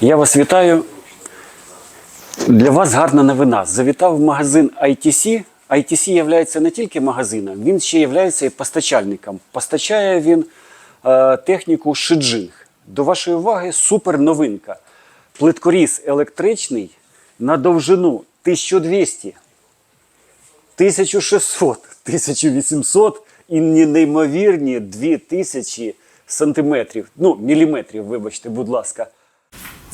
Я вас вітаю. Для вас гарна новина. Завітав в магазин ITC. ITC є не тільки магазином, він ще є і постачальником. Постачає він е, техніку Шиджинг. До вашої уваги супер новинка. Плиткоріз електричний на довжину 1200, 1600, 1800 і неймовірні 2000 сантиметрів. Ну, міліметрів, вибачте, будь ласка.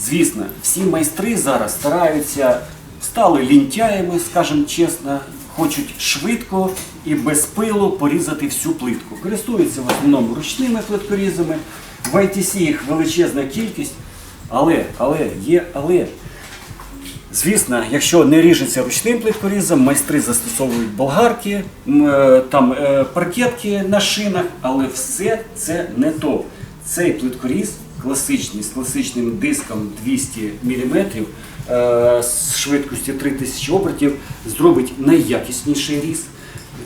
Звісно, всі майстри зараз стараються, стали лінтяями, скажімо чесно, хочуть швидко і без пилу порізати всю плитку. Користуються в основному ручними плиткорізами. В ITC їх величезна кількість, але, але, є, але. Звісно, якщо не ріжеться ручним плиткорізом, майстри застосовують болгарки, е, там е, паркетки на шинах, але все це не то. Цей плиткоріз класичний з класичним диском 200 мм з швидкістю 3000 обертів зробить найякісніший різ.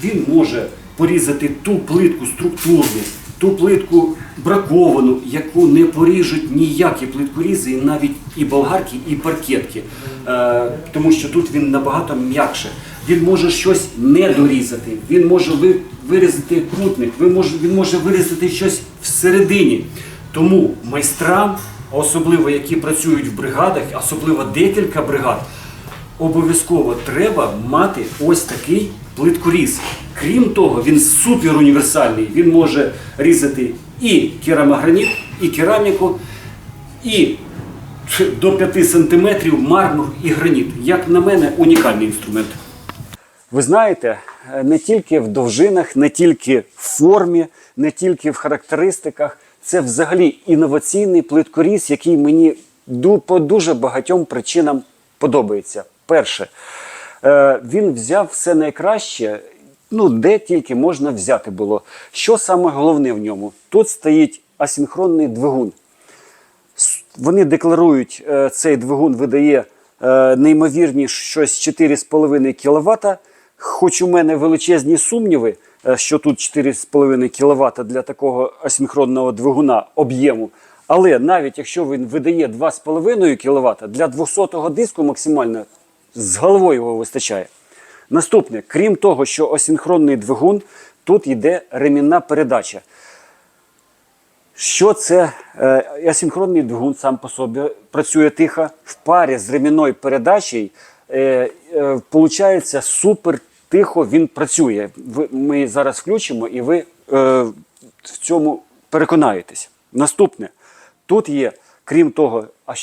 Він може порізати ту плитку структурну, ту плитку браковану, яку не поріжуть ніякі плиткорізи, і навіть і болгарки, і паркетки. Е, тому що тут він набагато м'якше. Він може щось не дорізати, він може вирізати кутник, він може вирізати щось всередині. Тому майстрам, особливо які працюють в бригадах, особливо декілька бригад, обов'язково треба мати ось такий плиткоріз. Крім того, він супер універсальний. Він може різати і керамограніт, і кераміку, і до 5 сантиметрів мармур і граніт. Як на мене, унікальний інструмент. Ви знаєте, е, не тільки в довжинах, не тільки в формі, не тільки в характеристиках. Це взагалі інноваційний плиткоріз, який мені по дуже багатьом причинам подобається. Перше, е, він взяв все найкраще, ну де тільки можна взяти було. Що саме головне в ньому? Тут стоїть асинхронний двигун. Вони декларують, е, цей двигун видає е, неймовірні щось 4,5 кВт. Хоч у мене величезні сумніви, що тут 4,5 кВт для такого асинхронного двигуна об'єму. Але навіть якщо він видає 2,5 кВт, для 200-го диску максимально з головою його вистачає. Наступне, крім того, що асинхронний двигун, тут йде ремінна передача. Що це е, асинхронний двигун сам по собі працює тихо в парі з ремінною передачею. Е, е, получається супер тихо він працює. Ми зараз включимо і ви е, в цьому переконаєтесь. Наступне, тут є, крім того, а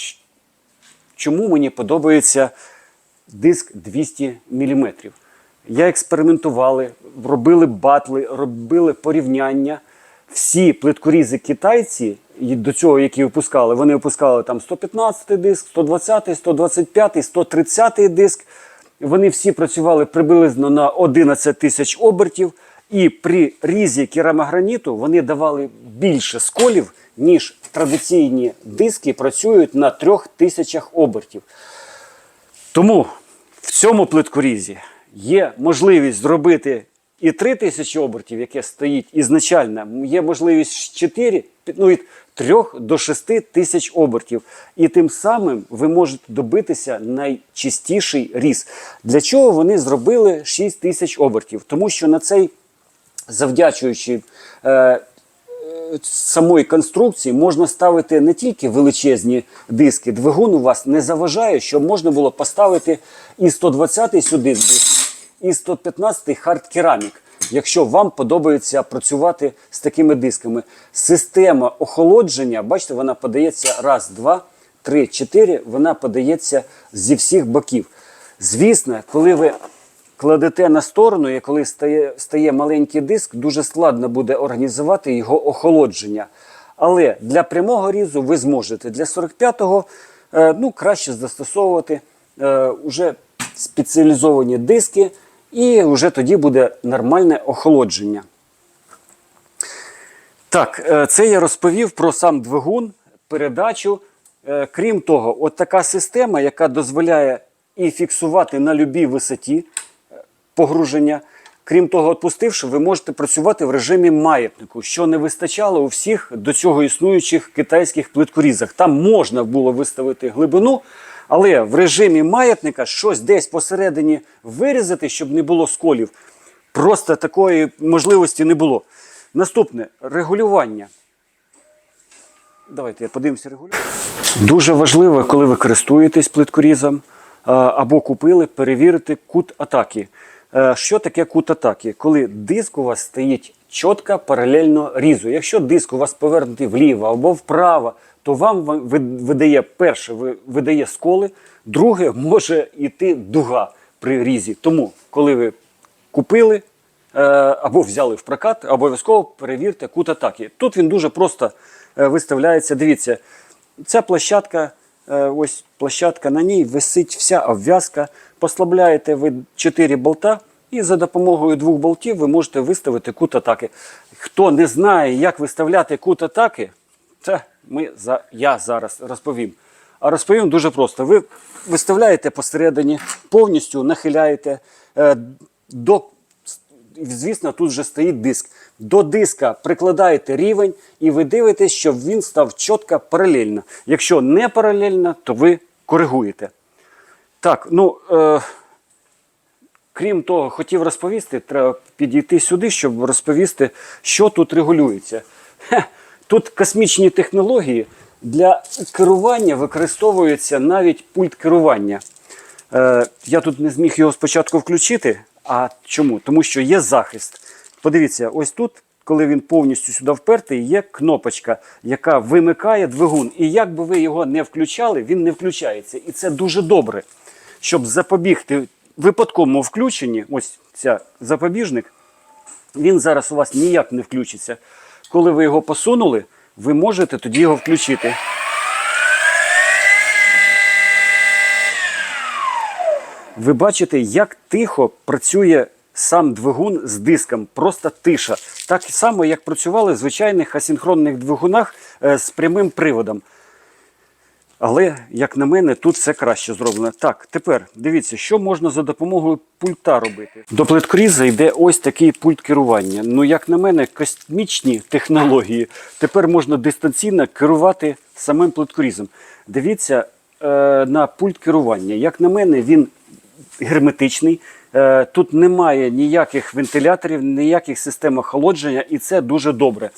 чому мені подобається диск 200 мм. Я експериментували, робили батли, робили порівняння. Всі плиткорізи китайці до цього, які випускали, вони випускали там 115 диск, 120, 125, 130 диск. Вони всі працювали приблизно на 11 тисяч обертів, і при різі керамограніту вони давали більше сколів, ніж традиційні диски працюють на 3000 обертів. Тому в цьому плиткорізі є можливість зробити і 3000 обертів, яке стоїть ізначально, є можливість 4, ну, 3 до 6 тисяч обертів. І тим самим ви можете добитися найчистіший різ. Для чого вони зробили 6 тисяч обертів? Тому що на цей, завдячуючи е, самої конструкції можна ставити не тільки величезні диски. Двигун у вас не заважає, щоб можна було поставити і 120 сюди диск, і 115 хард керамік. Якщо вам подобається працювати з такими дисками, система охолодження, бачите, вона подається раз, два, три, чотири. Вона подається зі всіх боків. Звісно, коли ви кладете на сторону, і коли стає, стає маленький диск, дуже складно буде організувати його охолодження. Але для прямого різу ви зможете. Для 45-го е, ну, краще застосовувати е, уже спеціалізовані диски, і вже тоді буде нормальне охолодження. Так, е, це я розповів про сам двигун, передачу. Е, Крім того, от така система, яка дозволяє і фіксувати на будь-якій висоті е, погруження, Крім того, відпустивши, ви можете працювати в режимі маятнику, що не вистачало у всіх до цього існуючих китайських плиткорізах. Там можна було виставити глибину, але в режимі маятника щось десь посередині вирізати, щоб не було сколів. Просто такої можливості не було. Наступне регулювання. Давайте я подивимося регулювання. Дуже важливо, коли ви користуєтесь плиткорізом або купили, перевірити кут атаки. Е, Що таке кут атаки? Коли диск у вас стоїть чітко паралельно різу. Якщо диск у вас повернутий вліво або вправо, то вам ви- ви- видає перше, ви- видає сколи, друге може йти дуга при різі. Тому, коли ви купили е, або взяли в прокат, обов'язково перевірте кут атаки. Тут він дуже просто е, виставляється. Дивіться, ця площадка, е, ось площадка, на ній висить вся обв'язка. Послабляєте ви 4 болта, і за допомогою двох болтів ви можете виставити кут атаки. Хто не знає, як виставляти кут атаки, це ми за, я зараз розповім. А розповім дуже просто. Ви виставляєте посередині, повністю нахиляєте е, до. Звісно, тут вже стоїть диск. До диска прикладаєте рівень і ви дивитесь, щоб він став чітко паралельно. Якщо не паралельно, то ви коригуєте. Так, ну е, крім того, хотів розповісти, треба підійти сюди, щоб розповісти, що тут регулюється. Хе, тут космічні технології для керування використовується навіть пульт керування. Е, я тут не зміг його спочатку включити. А чому? Тому що є захист. Подивіться, ось тут, коли він повністю сюди впертий, є кнопочка, яка вимикає двигун. І як би ви його не включали, він не включається. І це дуже добре, щоб запобігти випадковому включенні. Ось ця запобіжник, він зараз у вас ніяк не включиться. Коли ви його посунули, ви можете тоді його включити. Ви бачите, як тихо працює сам двигун з диском, просто тиша. Так само, як працювали в звичайних асінхронних двигунах е, з прямим приводом. Але, як на мене, тут все краще зроблено. Так, тепер дивіться, що можна за допомогою пульта робити. До плиткоріза йде ось такий пульт керування. Ну, як на мене, космічні технології. Тепер можна дистанційно керувати самим плиткорізом. Дивіться е, на пульт керування. Як на мене, він герметичний. Е, Тут немає ніяких вентиляторів, ніяких систем охолодження, і це дуже добре.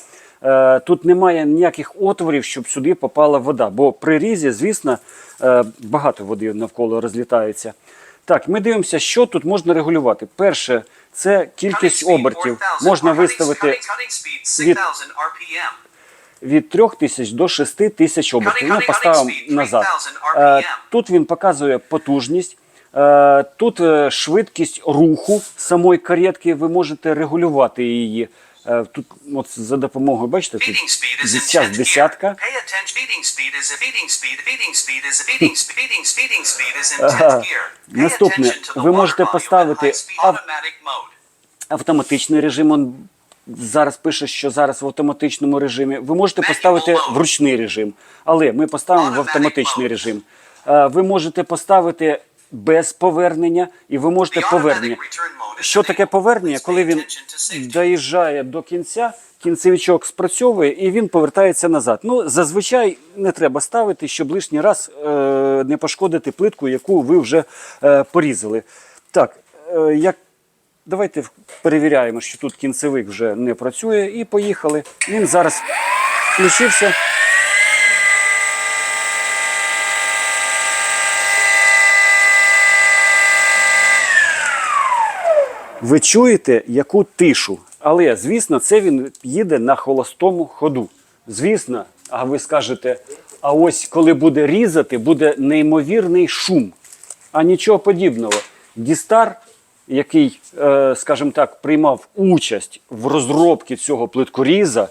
Е, Тут немає ніяких отворів, щоб сюди попала вода. Бо при різі, звісно, е, багато води навколо розлітається. Так, ми дивимося, що тут можна регулювати. Перше, це кількість обертів. Можна виставити від, від 3000 до 6000 обертів. Ми поставимо назад. Е, Тут він показує потужність. Тут швидкість руху самої каретки, ви можете регулювати її. Е, Тут от за допомогою, бачите, тут 10th десятка. gear. Pay attention. Feeding speed is a feeding speed. Feeding speed is a feeding speed. Feeding feeding speed is in 10th Ага. gear. Pay Наступне. Ви можете поставити автоматичний режим. Он зараз пише, що зараз в автоматичному режимі. Ви можете поставити в ручний режим, але ми поставимо в автоматичний режим. Е, Ви можете поставити без повернення, і ви можете повернення. Що таке повернення? Коли він доїжджає до кінця, кінцевичок спрацьовує і він повертається назад. Ну, зазвичай не треба ставити, щоб лишній раз е, не пошкодити плитку, яку ви вже е, порізали. Так, е, як Давайте перевіряємо, що тут кінцевик вже не працює, і поїхали. Він зараз включився. Ви чуєте, яку тишу. Але, звісно, це він їде на холостому ходу. Звісно, а ви скажете, а ось коли буде різати, буде неймовірний шум. А нічого подібного. Дістар, який, е, скажімо так, приймав участь в розробці цього плиткоріза е,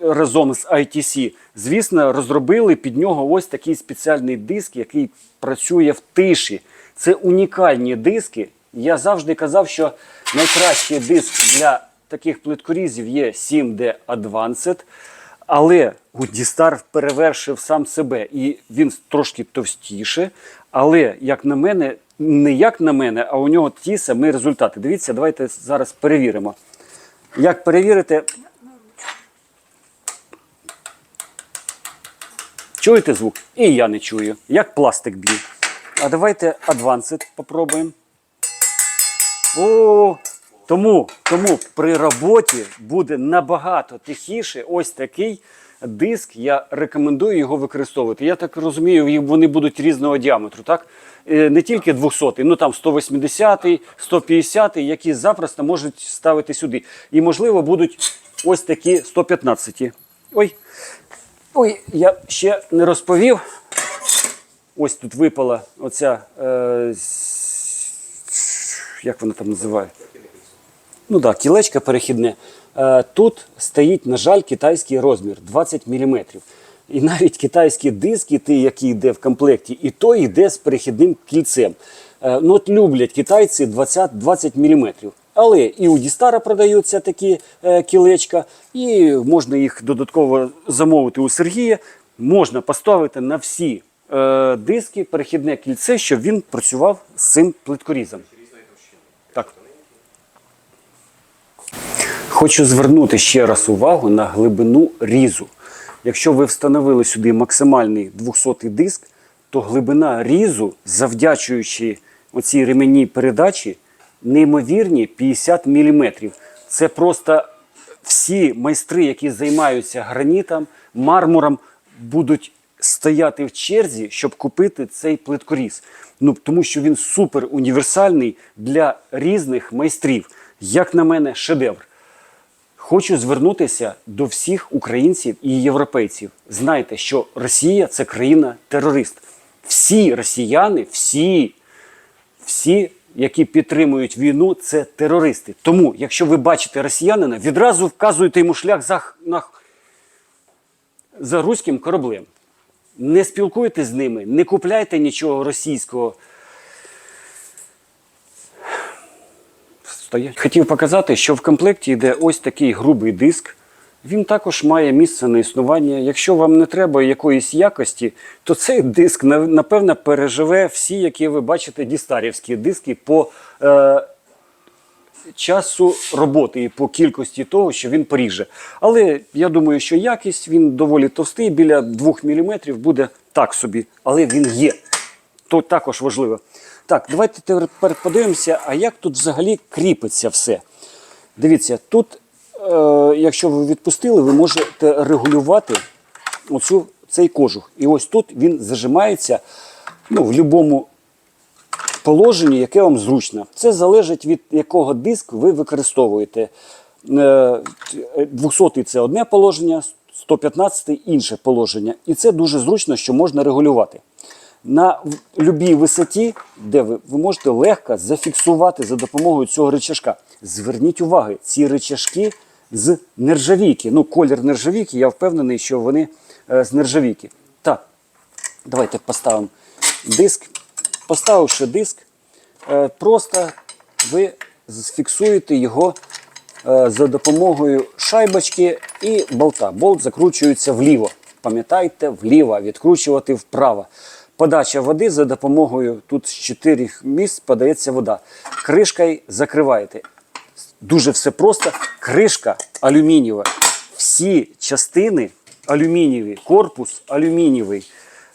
разом з ITC, звісно, розробили під нього ось такий спеціальний диск, який працює в тиші. Це унікальні диски. Я завжди казав, що найкращий диск для таких плиткорізів є 7D Advanced. Але Дістар перевершив сам себе, і він трошки товстіше. Але, як на мене, не як на мене, а у нього ті самі результати. Дивіться, давайте зараз перевіримо. Як перевірити? Чуєте звук? І я не чую. Як пластик б'є. А давайте Advanced попробуємо. О, тому, тому при роботі буде набагато тихіше. Ось такий диск. Я рекомендую його використовувати. Я так розумію, вони будуть різного діаметру, так? Е, Не тільки 200, ну там 180, 150, які запросто можуть ставити сюди. І, можливо, будуть ось такі 115. Ой, ой, я ще не розповів. Ось тут випала оця. Е, як вона там називає? Ну так, кілечко перехідне. Е, Тут стоїть, на жаль, китайський розмір 20 мм. І навіть китайські диски, ті, які йде в комплекті, і той йде з перехідним кільцем. Е, Ну, от люблять китайці 20, 20 мм. Але і у Дістара продаються такі е, кілечка, і можна їх додатково замовити у Сергія. Можна поставити на всі диски перехідне кільце, щоб він працював з цим плиткорізом. Так. Хочу звернути ще раз увагу на глибину різу. Якщо ви встановили сюди максимальний 200 диск, то глибина різу, завдячуючи оцій ременній передачі, неймовірні 50 мм. Це просто всі майстри, які займаються гранітом, мармуром, будуть стояти в черзі, щоб купити цей плиткоріз. Ну, тому що він супер універсальний для різних майстрів. Як на мене, шедевр. Хочу звернутися до всіх українців і європейців. Знайте, що Росія це країна-терорист. Всі росіяни, всі, всі, які підтримують війну, це терористи. Тому, якщо ви бачите росіянина, відразу вказуєте йому шлях за, на, за руським кораблем. Не спілкуйтесь з ними, не купляйте нічого російського. Стоять. Хотів показати, що в комплекті йде ось такий грубий диск. Він також має місце на існування. Якщо вам не треба якоїсь якості, то цей диск на- напевно переживе всі, які ви бачите, дістарівські диски по е, часу роботи і по кількості того, що він поріже. Але я думаю, що якість він доволі товстий, біля 2 мм буде так собі, але він є. То також важливо. Так, давайте тепер подивимося, а як тут взагалі кріпиться все. Дивіться, тут, е, якщо ви відпустили, ви можете регулювати оцю, цей кожух. І ось тут він зажимається ну, в будь-якому положенні, яке вам зручно. Це залежить від якого диск ви використовуєте. Е, 200 це одне положення, 115-й інше положення. І це дуже зручно, що можна регулювати. На будь-якій висоті, де ви, ви можете легко зафіксувати за допомогою цього рычажка. Зверніть увагу, ці рычажки з нержавійки. Ну, колір нержавійки, я впевнений, що вони е, з нержавійки. Так, давайте поставимо диск. Поставивши диск, е, просто ви зфіксуєте його е, за допомогою шайбочки і болта. Болт закручується вліво. Пам'ятайте, вліво, відкручувати вправо. Подача води за допомогою тут з чотирьох місць подається вода. Кришкою закриваєте. Дуже все просто. Кришка алюмінієва. Всі частини алюмінієві, корпус алюмінієвий,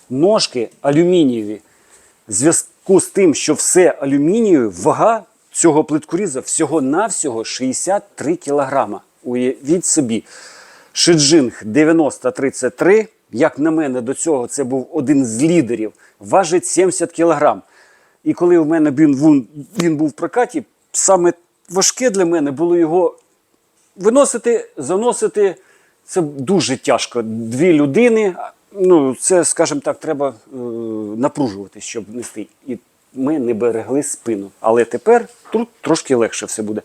ножки алюмінієві. В зв'язку з тим, що все алюмінієве, вага цього плиткоріза всього-навсього 63 кілограма. Уявіть собі. Шиджинг 9033, як на мене, до цього це був один з лідерів, важить 70 кілограм. І коли в мене він, він був в прокаті, саме важке для мене було його виносити, заносити. Це дуже тяжко. Дві людини. Ну, це, скажімо так, треба е, напружувати, щоб нести. І ми не берегли спину. Але тепер тут трошки легше все буде.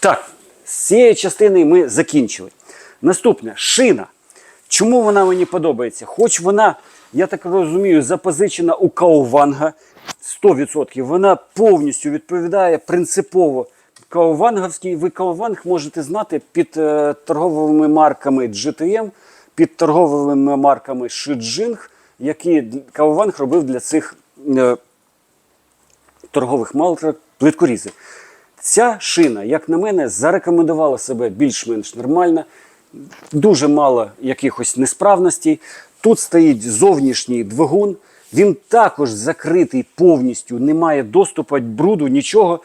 Так, з цієї частини ми закінчили. Наступне шина. Чому вона мені подобається? Хоч вона, я так розумію, запозичена у Кауванга 100%. Вона повністю відповідає принципово Кауванговський. Ви Кауванг можете знати під е, торговими марками GTM, під торговими марками Шиджинг, які Кауванг робив для цих е, торгових марках плиткорізи. Ця шина, як на мене, зарекомендувала себе більш-менш нормально, дуже мало якихось несправностей. Тут стоїть зовнішній двигун, він також закритий повністю, немає доступу бруду, нічого.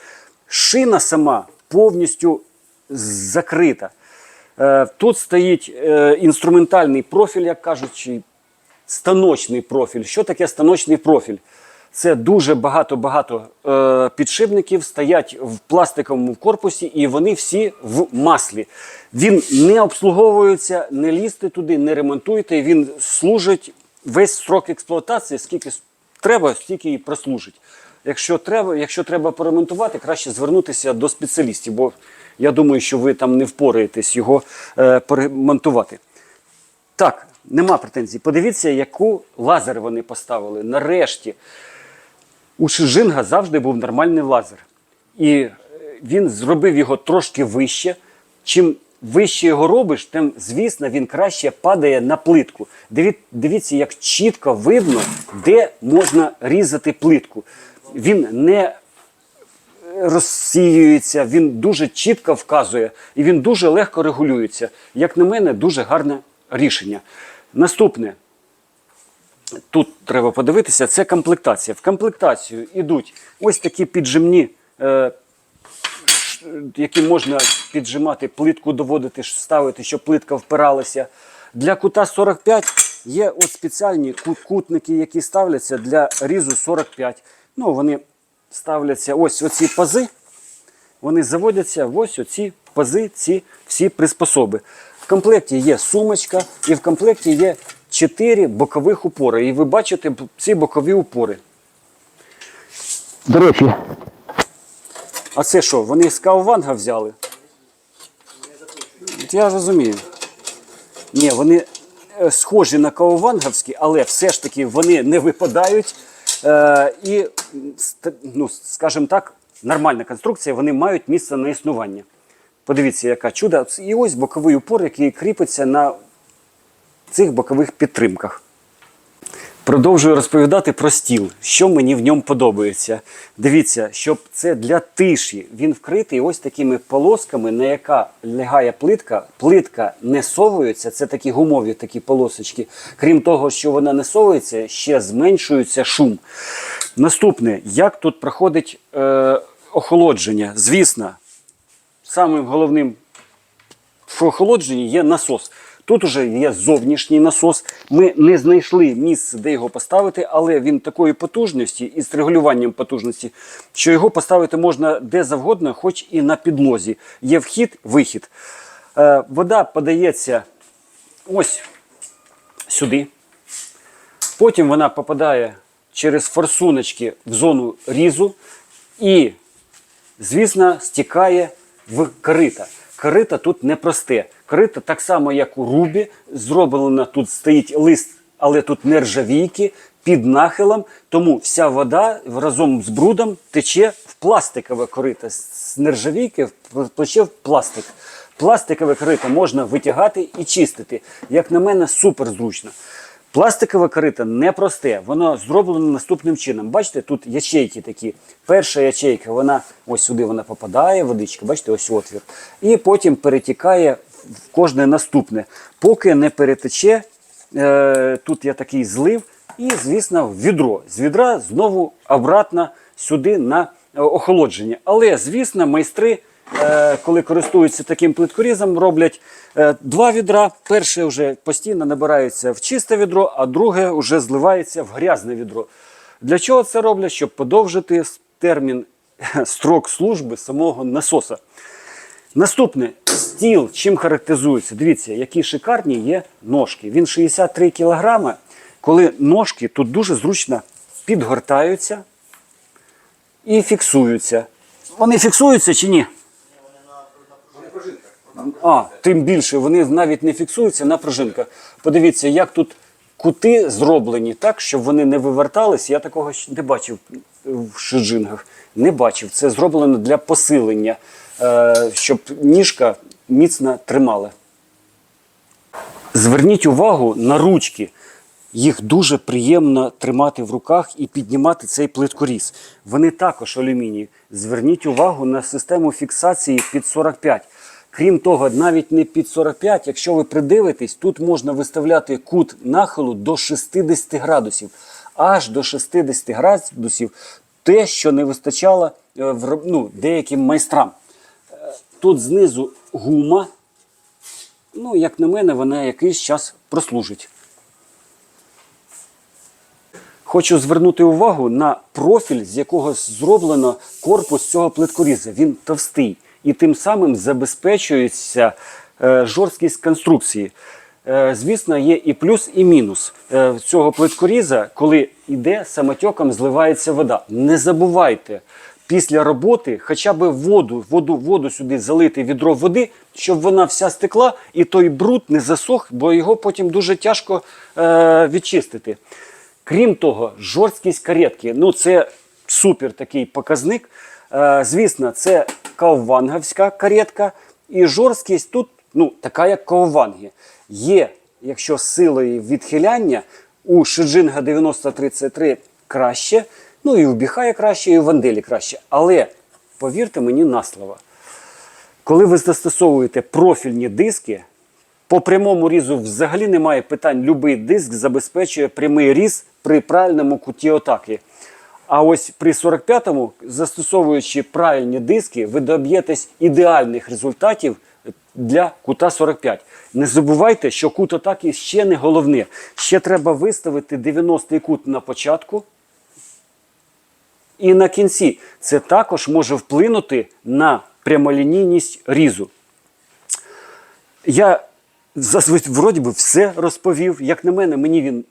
Шина сама повністю закрита. Е, Тут стоїть е, інструментальний профіль, як кажуть, чи станочний профіль. Що таке станочний профіль? Це дуже багато-багато е, підшипників стоять в пластиковому корпусі, і вони всі в маслі. Він не обслуговується, не лізьте туди, не ремонтуйте. Він служить весь срок експлуатації, скільки треба, стільки і прослужить. Якщо треба, якщо треба поремонтувати, краще звернутися до спеціалістів, бо я думаю, що ви там не впораєтесь його е, поремонтувати. Так, нема претензій. Подивіться, яку лазер вони поставили. Нарешті. У Шижинга завжди був нормальний лазер. І е, він зробив його трошки вище. Чим вище його робиш, тим, звісно, він краще падає на плитку. Диві- Дивіться, як чітко видно, де можна різати плитку. Він не розсіюється, він дуже чітко вказує і він дуже легко регулюється. Як на мене, дуже гарне рішення. Наступне. Тут треба подивитися, це комплектація. В комплектацію йдуть ось такі піджимні, е, які можна піджимати, плитку доводити, ставити, щоб плитка впиралася. Для кута 45 є от спеціальні кут- кутники, які ставляться для різу 45. Ну, вони ставляться ось оці пази, вони заводяться в ось оці пази, ці всі приспособи. В комплекті є сумочка, і в комплекті є 4 бокових упори. І ви бачите ці бокові упори. До речі. А це що, вони з Кауванга взяли? От я розумію. Ні, вони е, схожі на каувангівські, але все ж таки вони не випадають. Е, і, ну, скажімо так, нормальна конструкція, вони мають місце на існування. Подивіться, яка чудо. І ось боковий упор, який кріпиться на цих бокових підтримках. Продовжую розповідати про стіл, що мені в ньому подобається. Дивіться, щоб це для тиші. Він вкритий ось такими полосками, на яка лягає плитка. Плитка не совується, це такі гумові такі полосочки. Крім того, що вона не совується, ще зменшується шум. Наступне, як тут проходить е, охолодження? Звісно, самим головним в охолодженні є насос. Тут уже є зовнішній насос. Ми не знайшли місце, де його поставити, але він такої потужності і з регулюванням потужності, що його поставити можна де завгодно, хоч і на підлозі. Є вхід, вихід. Е, вода подається ось сюди. Потім вона попадає через форсуночки в зону різу і звісно, стікає в корита. Корита тут непросте. Корита так само, як у рубі, зроблена тут стоїть лист, але тут нержавійки під нахилом, тому вся вода разом з брудом тече в пластикове корито. З нержавійки тече в пластик. Пластикове корито можна витягати і чистити. Як на мене, супер зручно. Пластикове корито непросте, воно зроблено наступним чином. Бачите, тут ячейки такі. Перша ячейка, вона ось сюди вона попадає, водичка, бачите, ось отвір. І потім перетікає кожне наступне. Поки не перетече, е, тут є такий злив, і, звісно, в відро. З відра знову обратно сюди на е, охолодження. Але, звісно, майстри е, коли користуються таким плиткорізом, роблять два відра. Перше вже постійно набирається в чисте відро, а друге вже зливається в грязне відро. Для чого це роблять? Щоб подовжити термін строк служби самого насоса. Наступне стіл чим характеризується? Дивіться, які шикарні є ножки. Він 63 кг, коли ножки тут дуже зручно підгортаються і фіксуються. Вони фіксуються чи ні? А, тим більше вони навіть не фіксуються на пружинках. Подивіться, як тут кути зроблені так, щоб вони не вивертались. Я такого не бачив в шиджингах. Не бачив. Це зроблено для посилення, щоб ніжка міцно тримала. Зверніть увагу на ручки. Їх дуже приємно тримати в руках і піднімати цей плиткоріз. Вони також алюміній. Зверніть увагу на систему фіксації під 45. Крім того, навіть не під 45, якщо ви придивитесь, тут можна виставляти кут нахилу до 60 градусів. Аж до 60 градусів те, що не вистачало е, ну, деяким майстрам. Тут знизу гума. Ну, як на мене, вона якийсь час прослужить. Хочу звернути увагу на профіль, з якого зроблено корпус цього плиткоріза. Він товстий і тим самим забезпечується е, жорсткість конструкції. Е, звісно, є і плюс, і мінус е, цього плиткоріза, коли йде самотеком, зливається вода. Не забувайте після роботи хоча б воду, воду, воду сюди залити відро води, щоб вона вся стекла і той бруд не засох, бо його потім дуже тяжко е, відчистити. Крім того, жорсткість каретки. Ну, це супер такий показник. Е, звісно, це каувангівська каретка. І жорсткість тут ну, така, як кауванги. Є, якщо силою відхиляння, у Шиджинга 9033 краще, ну і у Біхая краще, і у Ванделі краще. Але повірте мені на слово, коли ви застосовуєте профільні диски, по прямому різу взагалі немає питань. Любий диск забезпечує прямий різ при правильному куті атаки. А ось при 45-му, застосовуючи правильні диски, ви доб'єтесь ідеальних результатів для кута 45. Не забувайте, що кут атаки ще не головне. Ще треба виставити 90-й кут на початку, і на кінці це також може вплинути на прямолінійність різу. Я зазвичай вроді би все розповів. Як на мене, мені він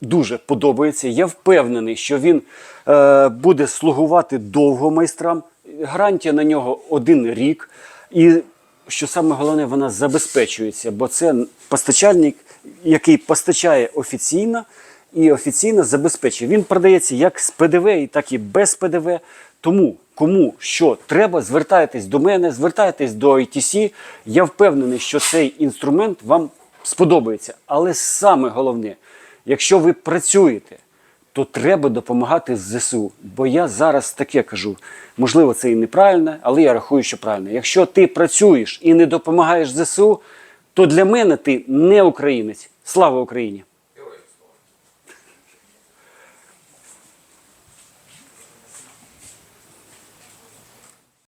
дуже подобається. Я впевнений, що він е, буде слугувати довго майстрам. Гарантія на нього один рік. І що саме головне, вона забезпечується, бо це постачальник, який постачає офіційно і офіційно забезпечує. Він продається як з ПДВ, так і без ПДВ. Тому кому що треба, звертайтесь до мене, звертайтесь до ITC. Я впевнений, що цей інструмент вам сподобається. Але саме головне, якщо ви працюєте, то треба допомагати ЗСУ. Бо я зараз таке кажу. Можливо, це і неправильно, але я рахую, що правильно. Якщо ти працюєш і не допомагаєш ЗСУ, то для мене ти не українець. Слава Україні!